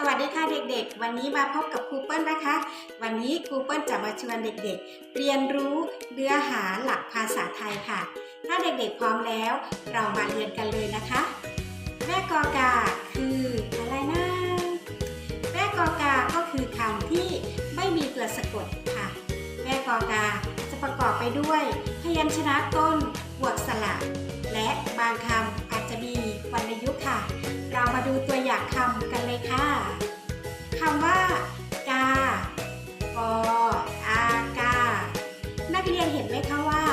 สวัสดีค่ะเด็กๆ วันนี้มาพบกับครูเปิ้ลนะคะ วันนี้ครูเปิ้ลจะมาชวนเด็กๆ เรียนรู้เนื้อหาหลักภาษาไทยค่ะ ถ้าเด็กๆพร้อมแล้ว เรามาเรียนกันเลยนะคะ แม่กอกาคืออะไรนะแม่กอกาก็คือคำที่ไม่มีตัวสะกดค่ะ แม่กอกาจะประกอบไปด้วย พยัญชนะต้นบวกสระและบางคำอาจจะมีวรรณยุกต์ค่ะ เรามาดูตัวอย่างคำ ออากา นักเรียนเห็นไหมคะว่า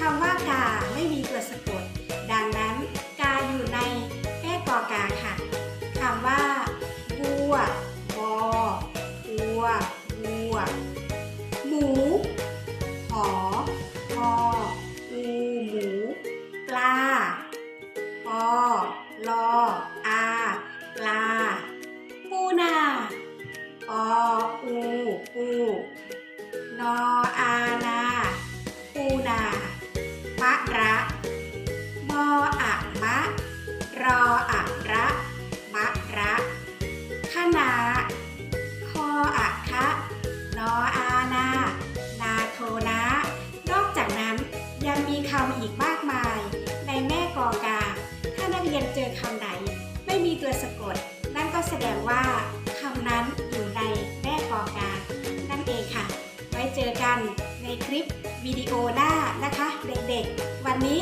คำว่ากาไม่มีตัวสะกด ดังนั้นกาอยู่ในแม่กอกาค่ะคำว่าบัวบอบัวบัวหมูหอพออูหมูปลาปอลออาปลา นออานาปูนามะระมออะมะ รออะระมะระคณะคออะคะนออานา นาโทนะ นอกจากนั้นยังมีคำอีกมากมาย ในแม่กอกา ถ้านักเรียนเจอคำไหน ไม่มีตัวสะกด นั่นก็แสดงว่าคำนั้น คลิปวิดีโอหน้านะคะ เด็กๆ วันนี้